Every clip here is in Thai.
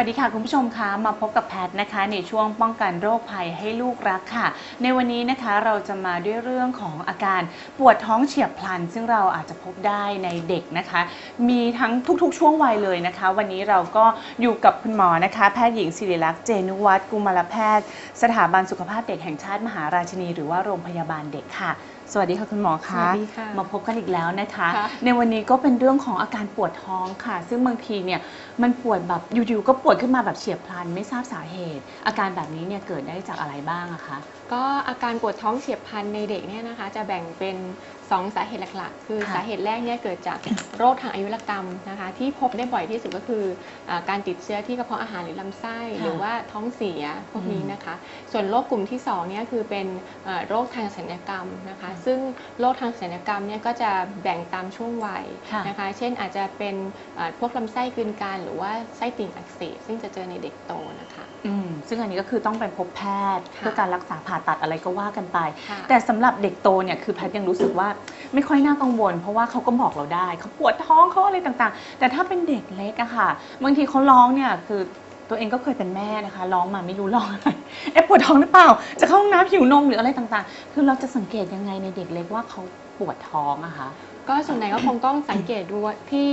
สวัสดีค่ะคุณผู้ชมคะมาพบกับแพทย์นะคะ ในช่วงป้องกันโรคภัยให้ลูกรักค่ะ ในวันนี้นะคะเราจะมาด้วยเรื่องของอาการปวดท้องเฉียบพลัน ซึ่งเราอาจจะพบได้ในเด็กนะคะ มีทั้งทุกๆ ช่วงวัยเลยนะคะ วันนี้เราก็อยู่กับคุณหมอนะคะ แพทย์หญิงศิริลักษณ์เจนุวัฒน์กุมารแพทย์ สถาบันสุขภาพเด็กแห่งชาติมหาราชินี หรือว่าโรงพยาบาลเด็กค่ะ สวัสดีค่ะคุณหมอคะสวัสดีค่ะมาพบกันอีกแล้วนะคะ ค่ะในวันนี้ก็เป็นเรื่องของอาการปวดท้องค่ะ ซึ่งบางทีเนี่ยมันปวดแบบอยู่ๆก็ปวดขึ้นมาแบบเฉียบพลันไม่ทราบสาเหตุ อาการแบบนี้เนี่ยเกิดได้จากอะไรบ้างอะคะ ก็อาการปวดท้องเฉียบพลันในเด็กเนี่ยนะคะ จะแบ่งเป็น 2 สาเหตุหลักๆ คือค่ะ สาเหตุแรกเนี่ยเกิดจากโรคทางอายุรกรรมนะคะ ที่พบได้บ่อยที่สุดก็คืออาการติดเชื้อที่กระเพาะอาหารหรือลำไส้หรือว่าท้องเสียพวกนี้นะคะ ส่วนโรคกลุ่มที่2เนี่ยคือเป็นเอ่อโรคทางศัลยกรรมนะคะซึ่งโรคทางศัลยกรรมเนี่ยก็จะแบ่งตามช่วงวัยค่ะนะคะ เช่นอาจจะเป็นเอ่อพวกลำไส้กลืนการหรือว่าไส้ติ่งอักเสบซึ่งจะเจอในเด็กโตนะคะ อืมซึ่งอันนี้ก็คือต้องไปพบแพทย์ ค่ะ เพื่อการรักษาผ่าตัดอะไรก็ว่ากันไป ค่ะ แต่สำหรับเด็กโตเนี่ยคือแพทย์ยังรู้สึกว่าไม่ค่อยน่ากังวล เพราะว่าเขาก็บอกเราได้ เขาปวดท้องเขาอะไรต่างๆ แต่ถ้าเป็นเด็กเล็กอะค่ะ บางทีเขาร้องเนี่ยคือ ตัวเองก็เคยเป็นแม่นะคะ ร้องมาไม่รู้ร้องอะไรเอ๊ะปวดท้องหรือเปล่า จะเข้าห้องน้ำหิวนมหรืออะไรต่างๆ คือเราจะสังเกตยังไงในเด็กเล็กว่าเขา ปวดท้องอะคะก็ส่วนใหญ่ก็คงต้องสังเกตดูว่าที่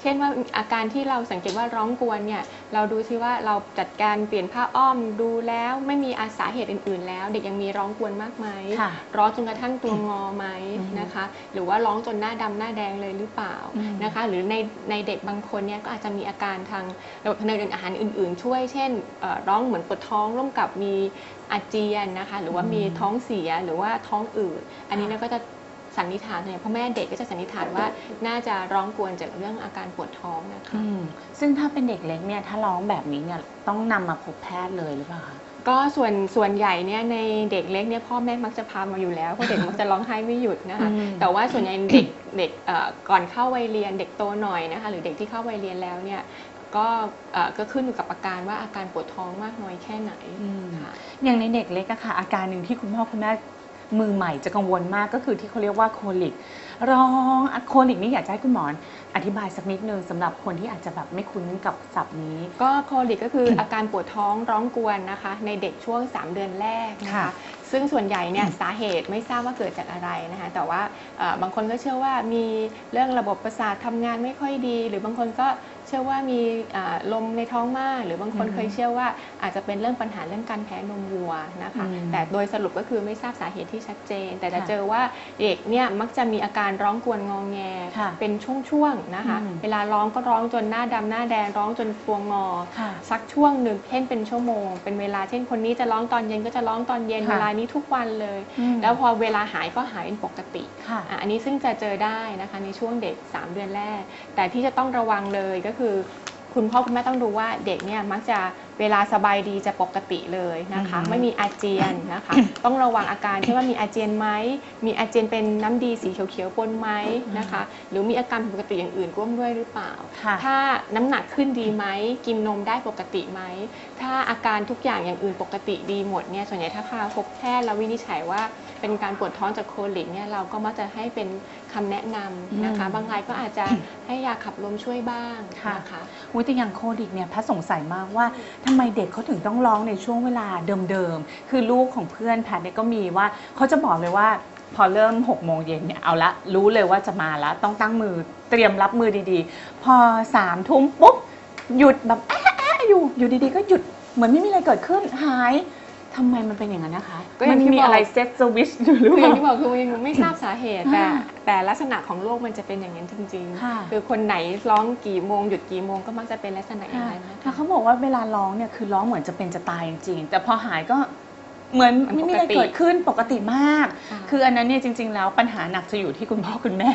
เช่นว่าอาการที่เราสังเกตว่าร้องกวนเนี่ยเราดูซิว่าเราจัดการเปลี่ยนผ้าอ้อมดูแล้วไม่มีอาสาเหตุอื่น ๆ แล้ว เด็กยังมีร้องกวนมากไหมค่ะร้องจนกระทั่งตัวงอไหมอืมนะคะ หรือว่าร้องจนหน้าดำหน้าแดงเลยหรือเปล่าอืมนะคะ หรือในในเด็กบางคนเนี่ยก็อาจจะมีอาการทางระบบทางเดินอาหารอื่น ๆ ช่วยเช่นเอ่อร้องเหมือนปวดท้องร่วมกับมีอาเจียนนะคะ หรือว่ามีท้องเสียหรือว่าท้องอืดอันนี้เนี่ยก็จะ สันนิษฐานเนี่ยพ่อแม่เด็กก็จะสันนิษฐานว่าน่าจะร้องกวนจากเรื่องอาการปวดท้องนะคะ อืมซึ่งถ้าเป็นเด็กเล็กเนี่ยถ้าร้องแบบนี้เนี่ยต้องนำมาพบแพทย์เลยหรือเปล่าคะ ก็ส่วนส่วนใหญ่เนี่ยในเด็กเล็กเนี่ยพ่อแม่มักจะพามาอยู่แล้วเพราะเด็กมักจะร้องไห้ไม่หยุดนะคะ อืม แต่ว่าส่วนใหญ่เด็กเด็กเอ่อก่อนเข้าวัยเรียนเด็กโตหน่อยนะคะหรือเด็กที่เข้าวัยเรียนแล้วเนี่ยก็เอ่อก็ขึ้นอยู่กับอาการว่าอาการปวดท้องมากน้อยแค่ไหนอืม ค่ะ อย่างในเด็กเล็กอะค่ะ อาการหนึ่งที่คุณพ่อคุณแม่ มือใหม่จะกังวลมากก็คือที่เขาเรียกว่าโคลิกร้องอะโคลิกนี่อยากจะให้คุณหมออธิบายสักนิดนึงสำหรับคนที่อาจจะแบบไม่คุ้นกับศัพท์นี้ ก็โคลิกก็คือ อาการปวดท้องร้องกวนนะคะ ในเด็กช่วง 3 เดือนแรกนะค่ะ คะ ซึ่งส่วนใหญ่เนี่ยสาเหตุไม่ทราบว่าเกิดจากอะไรนะคะแต่ว่าเอ่อบางคนก็เชื่อว่ามีเรื่องระบบประสาททำงานไม่ค่อยดี หรือบางคนก็ เชื่อว่ามีอ่าลมในท้องมาก หรือบางคนอืมเคยเชื่อว่าอาจจะเป็นเรื่องปัญหาเรื่องการแพ้นมวัวนะคะอืมแต่โดยสรุปก็คือไม่ทราบสาเหตุที่ชัดเจน แต่จะค่ะเจอว่าเด็กเนี่ยมักจะมีอาการร้องกวนงองแงค่ะเป็นช่วงๆนะคะอืมเวลาร้องก็ร้องจนหน้าดำหน้าแดงร้องจนตัวงอค่ะสักช่วงหนึ่งเช่นเป็นชั่วโมง เป็นเวลาเช่นคนนี้จะร้องตอนเย็นก็จะร้องตอนเย็นค่ะเวลานี้ทุกวันเลยอืมแล้วพอเวลาหายก็หายเป็นปกติค่ะอะอันนี้ซึ่งจะเจอได้นะคะในช่วงเด็ก 3 เดือนแรก แต่ที่จะต้องระวังเลยก็คือคือคุณพ่อคุณแม่ต้องดูว่าเด็กเนี่ยมักจะเวลาสบายดีจะปกติเลยนะคะอือฮึไม่มีอาเจียนนะคะ ต้องระวังอาการเช่นว่ามีอาเจียนไหมมีอาเจียนเป็นน้ำดีสีเขียวๆปนไหมนะคะ หรือมีอาการผิดปกติอย่างอื่นร่วมด้วยหรือเปล่าค่ะถ้าน้ำหนักขึ้นดีไหมกินนมได้ปกติไหมถ้าอาการทุกอย่างอย่างอื่นปกติดีหมดเนี่ยส่วนใหญ่ถ้าพาพบแพทย์แล้ววินิจฉัยว่าเป็นการปวดท้องจากโคลิกเนี่ยเราก็มักจะให้เป็นคำแนะนำนะคะอืมบางรายก็อาจจะให้ยาขับลมช่วยบ้างค่ะนะคะวิทยางโคดิกเนี่ยแพทย์สงสัยมากว่าทำไมเด็กเขาถึงต้องร้องในช่วงเวลาเดิมๆ คือลูกของเพื่อนแพทย์เนี่ยก็มีว่าเขาจะบอกเลยว่าพอเริ่ม6กโมงเย็นเนี่ยเอาละรู้เลยว่าจะมาแล้วต้องตั้งมือเตรียมรับมือดีๆ พอสามทุ่มปุ๊บหยุดแบบแอะแอะอยู่อยู่ดีๆ ก็หยุดเหมือนไม่มีอะไรเกิดขึ้นหาย ทำไมมันเป็นอย่างนั้นนะคะ ก็อย่ามังที่มีบอก อะไรเซตสวิชอยู่หรือคือเปอย่าล่า งที่บอกคือยังไม่ทราบสาเหตุแต่อ่าแต่ลักษณะของโรคมันจะเป็นอย่างนั้นจริงค่ะๆคือคนไหนร้องกี่โมงหยุดกี่โมงก็มักจะเป็นลักษณะอย่างนั้นนะ ถ้าคะเขาบอกว่าเวลาร้องเนี่ยคือร้องเหมือนจะเป็นจะตายจริงๆแต่พอหายก็เหมือนมันไม่มีอะไรปกติเกิดขึ้นปกติมาก ค่ะ คืออันนั้นเนี่ยจริง ๆ แล้วปัญหาหนักจะอยู่ที่คุณพ่อคุณแม่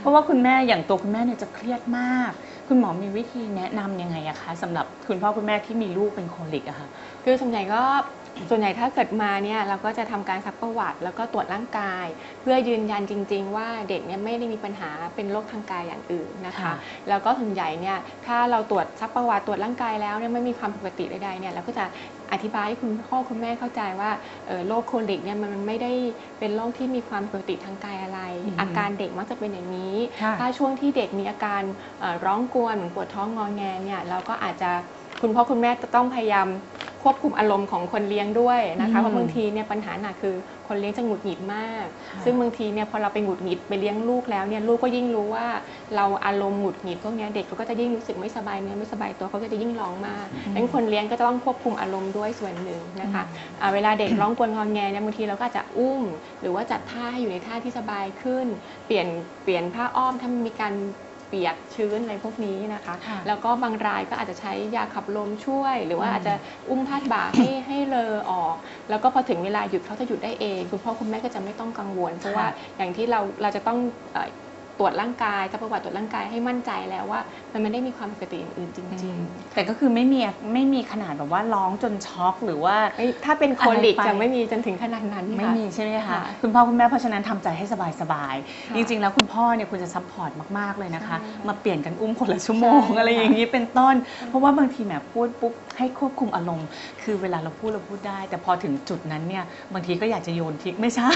เพราะว่าคุณแม่อย่างตัวคุณแม่เนี่ยจะเครียดมาก คุณหมอมีวิธีแนะนำยังไงอะคะสำหรับคุณพ่อคุณแม่ที่มีลูกเป็นโคลิกอะค่ะ คือส่วนใหญ่ก็ ส่วนใหญ่ถ้าเกิดมาเนี่ยเราก็จะทำการซักประวัติ แล้วก็ตรวจร่างกาย เพื่อยืนยันจริง ๆ ว่าเด็กเนี่ยไม่ได้มีปัญหาเป็นโรคทางกายอย่างอื่นนะคะค่ะแล้วก็ส่วนใหญ่เนี่ยถ้าเราตรวจซักประวัติตรวจร่างกายแล้วเนี่ยไม่มีความปกติใดๆเนี่ยเราก็จะอธิบายให้คุณพ่อคุณแม่เข้าใจว่าเอ่อโรคโคลิกเนี่ยมันไม่ได้เป็นโรคที่มีความปกติทางกายอะไรอืมอาการเด็กมักจะเป็นอย่างนี้ค่ะถ้าช่วงที่เด็กมีอาการเอ่อร้องกวนเหมือนปวดท้องงอแงเนี่ยเราก็อาจจะคคุณพ่อคุณแม่จะต้องพยายาม ควบคุมอารมณ์ของคนเลี้ยงด้วยนะคะอืมเพราะบางทีเนี่ยปัญหาหนักคือคนเลี้ยงจะหงุดหงิดมากค่ะซึ่งบางทีเนี่ยพอเราไปหงุดหงิดไปเลี้ยงลูกแล้วเนี่ยลูกก็ยิ่งรู้ว่าเราอารมณ์หงุดหงิดพวกเนี้ยเด็กเขาก็จะยิ่งรู้สึกไม่สบายเนื้อไม่สบายตัวเขาก็จะยิ่งร้องมากดังนั้นคนเลี้ยงก็จะต้องควบคุมอารมณ์ด้วยส่วนหนึ่งนะคะอ่าเวลาเด็กร้องกวนงอนแงเนี่ยบางทีเราก็อาจจะอุ้ม หรือว่าจัดท่าให้อยู่ในท่าที่สบายขึ้น เปลี่ยนเปลี่ยนผ้าอ้อมถ้ามันมีการเปียกชื้นอะไรพวกนี้นะคะ ค่ะแล้วก็บางรายก็อาจจะใช้ยาขับลมช่วย หรือว่าอืม อาจจะอุ้มพาดบ่าให้ให้เลอออก แล้วก็พอถึงเวลาหยุดเขาจะหยุดได้เอง คุณพ่อคุณแม่ก็จะไม่ต้องกังวล เพราะว่าอย่างที่เราเราจะต้องเอ่อ ตรวจร่างกายถ้าประวัติตรวจร่างกายให้มั่นใจแล้วว่า มันไม่ได้มีความผิดปกติอย่างอื่นจริง ๆ แต่ก็คือไม่มีไม่มีขนาดแบบว่าร้องจนช็อกหรือว่าเอ้ยถ้าเป็นโคลิกอะไรไป จะไม่มีจนถึงขนาดนั้นไม่ค่ะ มีใช่ไหมคะค่ะคุณพ่อคุณแม่เพราะฉะนั้นทำใจให้สบายสบายๆค่ะจริงๆ แล้วคุณพ่อเนี่ยคุณจะซัพพอร์ตมากๆเลยนะคะ ใช่ค่ะมาเปลี่ยนกันอุ้มคนละชั่วโมงใช่ค่ะอะไรอย่างนี้เป็นต้น เพราะว่าบางทีแหมพูดปุ๊บให้ควบคุมอารมณ์ คือเวลาเราพูดเราพูดได้ แต่พอถึงจุดนั้นเนี่ยบางทีก็อยากจะโยนทิ้งไม่ใช่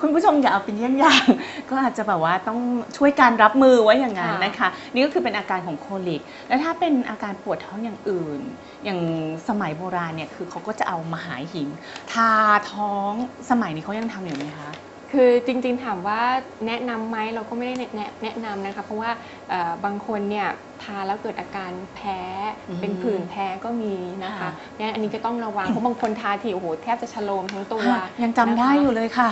คุณผู้ชมอย่าเอาเป็นเยี่ยงอย่าง ก็อาจจะแบบว่าต้องช่วยการรับมือไว้อย่างนั้นนะคะ นี่ก็คือเป็นอาการของโคลิก แล้วถ้าเป็นอาการปวดท้องอย่างอื่น อย่างสมัยโบราณเนี่ยคือเขาก็จะเอามาหายหิน ทาท้องสมัยนี้เขายังทำอยู่ไหมคะ คือจริงๆถามว่าแนะนำไหมเราก็ไม่ได้แนะแนะแนะนำนะคะ เพราะว่าเอ่อบางคนเนี่ยทาแล้วเกิดอาการแพ้อืมเป็นผื่นแพ้ก็มีนะคะค่ะ เนี่ยอันนี้ก็ต้องระวังเพราะบางคนทาทีโอ้โหแทบจะชะโลมทั้งตัวค่ะยังจำได้นะคะอยู่เลยค่ะ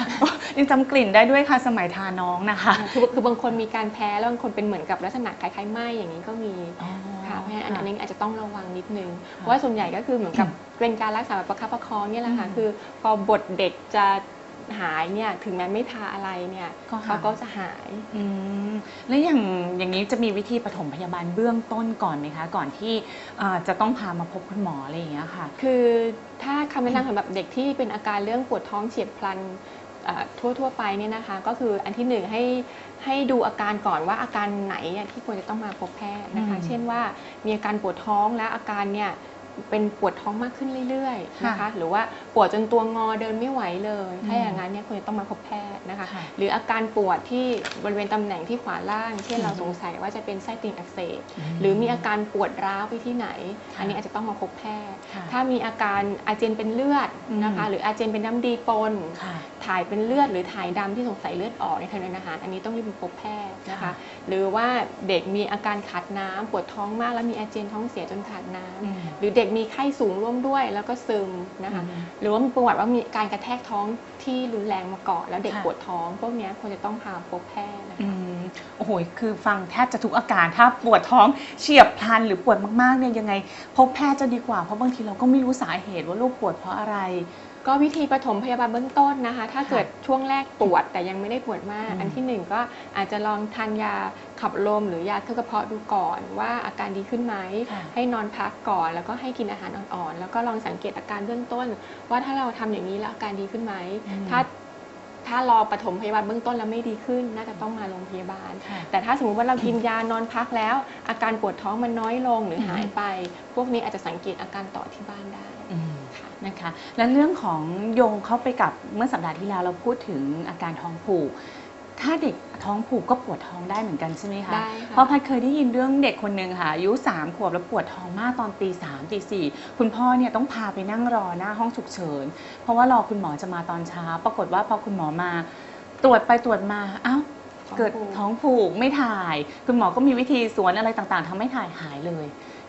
ยังจำกลิ่นได้ด้วยค่ะสมัยทาน้องนะคะคือคือบางคนมีการแพ้แล้วบางคนเป็นเหมือนกับลักษณะคล้ายๆไหมอย่างนี้ก็มี ค่ะเพราะฉะนั้นอันนี้อาจจะต้องระวังนิดนึงเพราะว่าส่วนใหญ่ก็คือเหมือนกับเป็นการรักษาแบบประคับประคองเนี่ยแหละค่ะอืม คือพอบทเด็กจะ หายเนี่ยถึงแม้ไม่ทาอะไรเนี่ยก็หาย เขาก็จะหาย อืมแล้วอย่างอย่างนี้จะมีวิธีปฐมพยาบาลเบื้องต้นก่อนไหมคะ ก่อนที่เอ่อจะต้องพามาพบคุณหมออะไรอย่างเงี้ยค่ะ คือถ้าคำแนะนำสำหรับเด็กที่เป็นอาการเรื่องปวดท้องเฉียบพลันเอ่อทั่ว ๆ ไปเนี่ยนะคะ ก็คืออันที่หนึ่งให้ให้ดูอาการก่อนว่าอาการไหนเนี่ยที่ควรจะต้องมาพบแพทย์นะคะ อืม เช่นว่ามีอาการปวดท้องและอาการเนี่ย เป็นปวดท้องมากขึ้นเรื่อยๆนะคะค่ะหรือว่าปวดจนตัวงอเดินไม่ไหวเลย ถ้าอืมอย่างนั้นเนี่ยควรจะต้องมาพบแพทย์นะคะค่ะหรืออาการปวดที่บริเวณตำแหน่งที่ขวาล่าง เช่นอืมเราสงสัยว่าจะเป็นไส้ติ่งอักเสบอืมหรือมีอาการปวดร้าวไปที่ไหนค่ะอันนี้อาจจะต้องมาพบแพทย์ค่ะถ้ามีอาการอาเจียนเป็นเลือดนะคะอืมหรืออาเจียนเป็นน้ำดีปนค่ะถ่ายเป็นเลือดหรือถ่ายดำที่สงสัยเลือดออกในทางเดินอาหาร อันนี้ต้องรีบมาพบแพทย์นะคะค่ะหรือว่าเด็กมีอาการขาดน้ำปวดท้องมากแล้วมีอาเจียนท้องเสียจนขาดน้ำอืมหรือเด็กมีไข้สูงร่วมด้วย แล้วก็ซึมนะคะอืมหรือว่ามีประวัติว่ามีการกระแทกท้องที่รุนแรงมาก่อนแล้วเด็กค่ะปวดท้องพวกเนี้ยควรจะต้องพาพบแพทย์นะคะอืมโอ้โหคือฟังแทบจะทุกอาการถ้าปวดท้องเฉียบพลันหรือปวดมากๆเนี่ยยังไงพบแพทย์จะดีกว่าเพราะบางทีเราก็ไม่รู้สาเหตุว่าลูกปวดเพราะอะไร ก็วิธีปฐมพยาบาลเบื้องต้นนะคะ ถ้าเกิดช่วงแรกปวดแต่ยังไม่ได้ปวดมากอืมอันที่หนึ่งก็อาจจะลองทานยาขับลมหรือยาเคลือบกระเพาะดูก่อน ว่าอาการดีขึ้นไหมค่ะให้นอนพักก่อนแล้วก็ให้กินอาหารอ่อนๆ แล้วก็ลองสังเกตอาการเบื้องต้น ว่าถ้าเราทำอย่างนี้แล้วอาการดีขึ้นไหมอืมถ้า ถ้ารอปฐมพยาบาลเบื้องต้นแล้วไม่ดีขึ้น น่าจะต้องมาโรงพยาบาล ค่ะ แต่ถ้าสมมติว่าเรากินยานอนพักแล้ว อาการปวดท้องมันน้อยลงหรือหายไป พวกนี้อาจจะสังเกตอาการต่อที่บ้านได้ อืมค่ะนะคะ และเรื่องของโยงเข้าไปกับเมื่อสัปดาห์ที่แล้วเราพูดถึงอาการท้องผูก ถ้าเด็กท้องผูกก็ปวดท้องได้เหมือนกันใช่ไหมคะได้ค่ะ เพราะพัดเคยได้ยินเรื่องเด็กคนหนึ่งค่ะอายุสามขวบแล้วปวดท้องมากตอนตีสามตีสี่คุณพ่อเนี่ยต้องพาไปนั่งรอหน้าห้องฉุกเฉิน เพราะว่ารอคุณหมอจะมาตอนเช้า ปรากฏว่าพอคุณหมอมา ตรวจไปตรวจมาอ้าวเกิดท้องผูกไม่ถ่าย คุณหมอก็มีวิธีสวนอะไรต่างๆทำให้ถ่ายหายเลย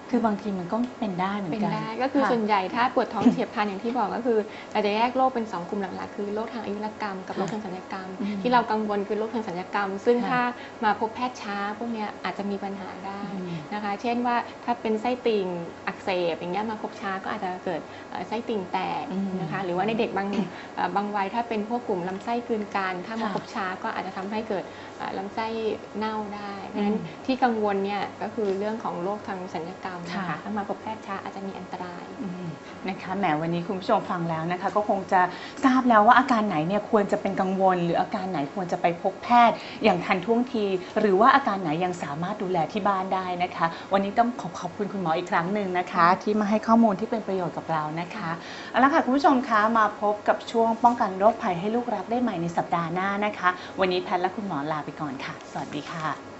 คือบางทีมันก็เป็นได้เหมือเป็นนกัน ได้ก็คือค่ะส่วนใหญ่ถ้าปวดท้องเฉียบพลันอย่างที่บอกก็คือเราจะแยกโรคเป็น 2 กลุ่มหลักๆ คือโรคทางอายุรกรรมกับโรคทางสัญญกรรม อืมที่เรากังวลคือโรคทางสัญญกรรม ซึ่งค่ะ ถ้ามาพบแพทย์ช้าพวกเนี้ยอาจจะมีปัญหาได้อืม นะคะ เช่นว่าถ้าเป็นไส้ติ่งอักเสบอย่างเงี้ยมาพบช้าก็อาจจะเกิดเอ่อไส้ติ่งแตกอืมนะคะหรือว่าในเด็กบางเอ่อบางวัยถ้าเป็นพวกกลุ่มลำไส้กลืนกันถ้ามาค่ะพบช้าก็อาจจะทำให้เกิดเอ่อลำไส้เน่าได้เพราะฉะนั้นอืมที่กังวลเนี่ยก็คือเรื่องของโรคทางสัญญกรรมนะค่ะคะถ้ามาพบแพทย์ช้าอาจจะมีอันตรายอืม นะคะแหมวันนี้คุณผู้ชมฟังแล้วนะคะ ก็คงจะทราบแล้วว่าอาการไหนเนี่ยควรจะเป็นกังวล หรืออาการไหนควรจะไปพบแพทย์ อย่างทันท่วงที หรือว่าอาการไหนยังสามารถดูแลที่บ้านได้นะคะ วันนี้ต้องขอขอบคุณคุณหมออีกครั้งหนึ่งนะคะ ที่มาให้ข้อมูลที่เป็นประโยชน์กับเรานะคะเอาละค่ะคุณผู้ชมคะมาพบกับช่วงป้องกันโรคภัยให้ลูกรักได้ใหม่ในสัปดาห์หน้านะคะ วันนี้แพทย์และคุณหมอลาไปก่อนค่ะ สวัสดีค่ะ